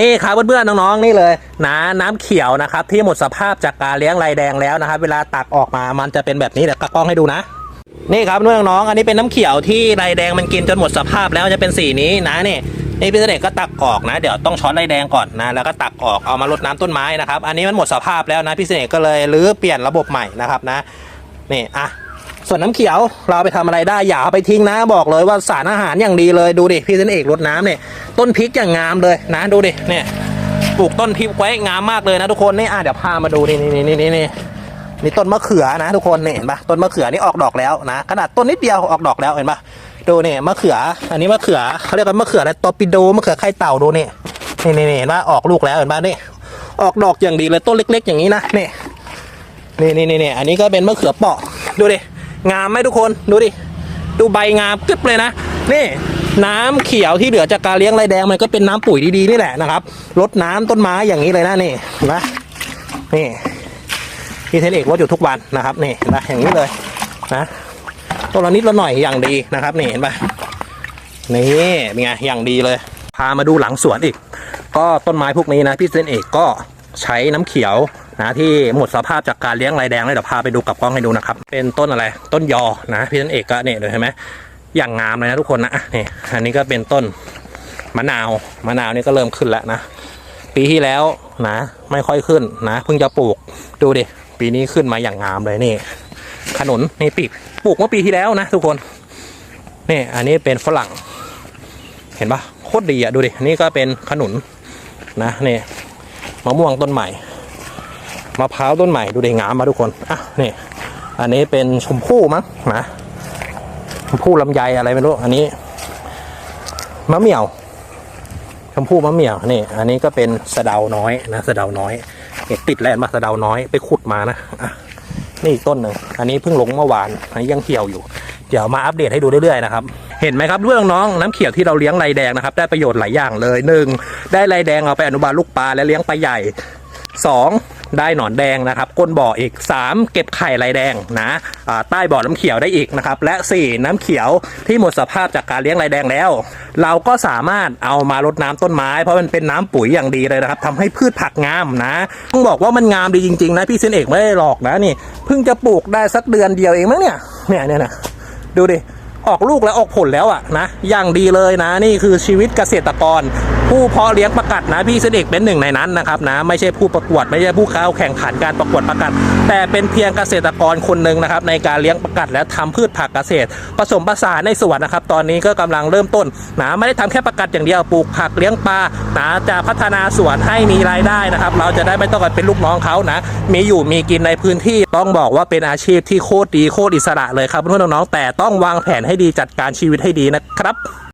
นี่ครับเพื่อนๆน้องๆนี่เลยนะน้ำเขียวนะครับที่หมดสภาพจากการเลี้ยงลายแดงแล้วนะครับ เวลาตักออกมามันจะเป็นแบบนี้เดี๋ยวกล้องให้ดูนะ นี่ครับน้องๆอันนี้เป็นน้ำเขียวที่ลายแดงมันกินจนหมดสภาพแล้วจะเป็นสีนี้นะนี่นี่พี่เสด็จก็ตักออกนะ เดี๋ยวต้องช้อนลายแดงก่อนนะแล้วก็ตักออกเอามารดน้ำต้นไม้นะครับ อันนี้มันหมดสภาพแล้วนะพี่เสด็จก็เลยรื้อเปลี่ยนระบบใหม่นะครับนะนี่อะ ส่วนน้ำเขียวเราไปทำอะไรได้อย่าไปทิ้งนะบอกเลยว่าสารอาหารอย่างดีเลยดูดิพี่เสนเอกรดน้ำเนี่ยต้นพริกอย่างงามเลยนะดูดิเนี่ยปลูกต้นพริกไว้งามมากเลยนะทุกคนนี่อะเดี๋ยวพามาดูนี่นี่นี่นี่นี่นี่ต้นมะเขือนะ ทุกคนนี่เห็นปะต้นมะเขือนี่ออกดอกแล้วนะขนาดต้นนิดเดียวออกดอกแล้วเห็นปะดูเนี่ยมะเขือ อันนี้มะเขือเขาเรียกว่ามะเขืออะไรตอปิโดมะเขือไข่เต่าดูนี่นี่นี่นี่เห็นปะออกลูกแล้วเห็นปะนี่ออกดอกอย่างดีเลยต้นเล็ก ๆ อย่างนี้นะเนี่นี่นี่นี่นี่อันนี้ก็เป็นมะเขือเปาะดูดิ งามไหมทุกคนดูดิ ดูใบงามกึบเลยนะ นี่น้ำเขียวที่เหลือจากการเลี้ยงไรแดงมันก็เป็นน้ำปุ๋ยดีๆนี่แหละนะครับรดน้ำต้นไม้อย่างนี้เลยนะนี่นะนี่พี่เทนเอกรดอยู่ทุกวันนะครับนี่นะอย่างนี้เลยนะต้นละนิดละหน่อยอย่างดีนะครับนี่เห็นปะนี่เป็นไงอย่างดีเลย พามาดูหลังสวนอีก ก็ต้นไม้พวกนี้นะพี่เซนเอกก็ ใช้น้ำเขียวนะที่หมดสภาพจากการเลี้ยงลายแดงเลยเดี๋ยวพาไปดูกับกล้องให้ดูนะครับ เป็นต้นอะไรต้นยอนะพี่เซนเอกก็เนี่ยเลยเห็นไหมอย่างงามเลยนะทุกคนนะอะนี่อันนี้ก็เป็นต้นมะนาวมะนาวนี่ก็เริ่มขึ้นแล้วนะ ปีที่แล้วนะ ไม่ค่อยขึ้นนะเพิ่งจะปลูกดูดิปีนี้ขึ้นมาอย่างงามเลยนี่ ขนุนนี่ปีกปลูกเมื่อปีที่แล้วนะ ทุกคนนี่อันนี้เป็นฝรั่ง เห็นปะโคตรดีอะดูดินี่ก็เป็นขนุนนะนี่ มะม่วงต้นใหม่มะพร้าวต้นใหม่ดูดิงามมาทุกคนอะนี่อันนี้เป็นชมพู่มั้งนะชมพู่ลำไยอะไรไม่รู้อันนี้มะเหมี่ยวชมพู่มะเหมี่ยวนี่อันนี้ก็เป็นสะเดาน้อยนะสะเดาน้อยเห็ดติดแลนมาสะเดาน้อยไปขุดมานะอะนี่อีกต้นหนึ่งอันนี้เพิ่งลงเมื่อวานอันนี้ยังเหี่ยวอยู่ เดี๋ยวมาอัปเดตให้ดูเรื่อยๆนะครับ เห็นไหมครับด้วยน้องน้ำเขียวที่เราเลี้ยงไรแดงนะครับ ได้ประโยชน์หลายอย่างเลยหนึ่งได้ไรแดงเอาไปอนุบาลลูกปลาและเลี้ยงปลาใหญ่สองได้หนอนแดงนะครับ ก้นบ่ออีกสามเก็บไข่ไรแดงนะใต้บ่อน้ำเขียวได้อีกนะครับ และสี่น้ำเขียวที่หมดสภาพจากการเลี้ยงไรแดงแล้ว เราก็สามารถเอามารดน้ำต้นไม้ เพราะมันเป็นน้ำปุ๋ยอย่างดีเลยนะครับทำให้พืชผักงามนะต้องบอกว่ามันงามดีจริงๆนะพี่เซนเอกไม่ได้หลอกนะนี่เพิ่งจะปลูกได้สักเดือนเดียวเองมั้งเนี่ยเนี่ยเนี่ยนะดูดิ ออกลูกแล้วออกผลแล้วอะนะอย่างดีเลยนะนี่คือชีวิตเกษตรกร ผู้เพาะเลี้ยงประกัดนะพี่เสด็จเป็นหนึ่งในนั้นนะครับนะไม่ใช่ผู้ประกวดไม่ใช่ผู้เข้าแข่งขันการประกวดประกัด แต่เป็นเพียงเกษตรกรคนหนึ่งนะครับในการเลี้ยงประกัดและทำพืชผักเกษตร ผสมผสานในสวนนะครับตอนนี้ก็กำลังเริ่มต้นนะไม่ได้ทำแค่ประกัดอย่างเดียวปลูกผักเลี้ยงปลานะจะพัฒนาสวนให้มีรายได้นะครับ เราจะได้ไม่ต้องเป็นลูกน้องเขานะ มีอยู่มีกินในพื้นที่ต้องบอกว่าเป็นอาชีพที่โคตรดีโคตรอิสระเลยครับเพื่อนๆน้องๆแต่ต้องวางแผนให้ดีจัดการชีวิตให้ดีนะครับ